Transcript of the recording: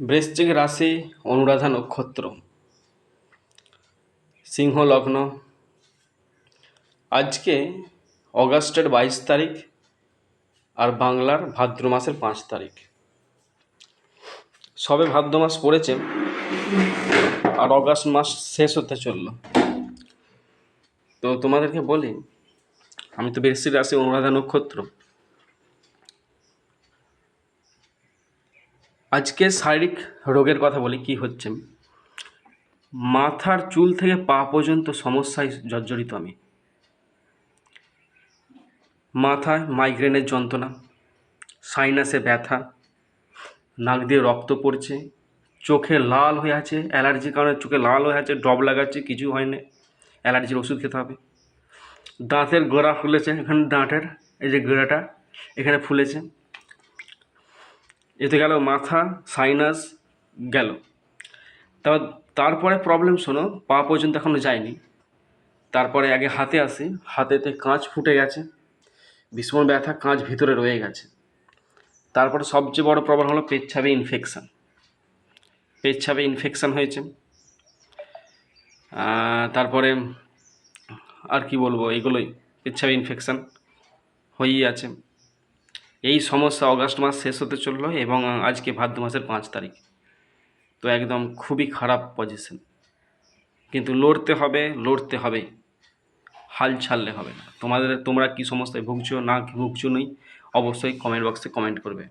বৃশ্চিক রাশি অনুরাধা নক্ষত্র। সিংহ লগ্ন। আজকে অগাস্টের বাইশ তারিখ আর বাংলার ভাদ্র মাসের পাঁচ তারিখ। সবে ভাদ্র মাস পড়েছে আর অগাস্ট মাস শেষ হতে চলল। তো তোমাদেরকে বলি, আমি তো বৃশ্চিক রাশি অনুরাধা নক্ষত্র। আজকে শারীরিক রোগের কথা বলি, কি হচ্ছে? মাথার চুল থেকে পা পর্যন্ত সমস্যায় জর্জরিত আমি। মাথায় মাইগ্রেনের যন্ত্রণা সাইনাসে ব্যথা, নাক দিয়ে রক্ত পড়ছে, চোখে লাল হয়ে আছে অ্যালার্জির কারণে চোখে লাল হয়ে আছে, ডব লাগাচ্ছে, কিছু হয় না অ্যালার্জির ওষুধ খেতে হবে। দাঁতের গোড়া ফুলেছে, এখানে দাঁতের, এই যে গোড়াটা, এখানে ফুলেছে। এতে গেল মাথা সাইনাস গেল। তারপর, তারপরে প্রবলেম শোনো, পা পর্যন্ত এখনও যায়নি। তারপরে আগে হাতে আসি, হাতেতে কাঁচ ফুটে গেছে, ভীষণ ব্যথা, কাঁচ ভিতরে রয়ে গেছে। তারপরে সবচেয়ে বড় প্রবলেম হলো পেচ্ছাবে ইনফেকশান পেচ্ছাবে ইনফেকশান হয়েছে। তারপরে আর কি বলব, এগুলোই পেচ্ছাবে ইনফেকশান হয়েই আছে। এই সমস্যা অগাস্ট মাস শেষ হতে চলল এবং আজকে ভাদ্র মাসের পাঁচ তারিখ। তো একদম খুবই খারাপ পজিশন কিন্তু লড়তে হবে লড়তে হবে। হাল ছাড়লে হবে না। তোমাদের, তোমরা কি সমস্যায় ভুগছো, না ভুগছো নেই, অবশ্যই কমেন্ট বক্সে কমেন্ট করবে।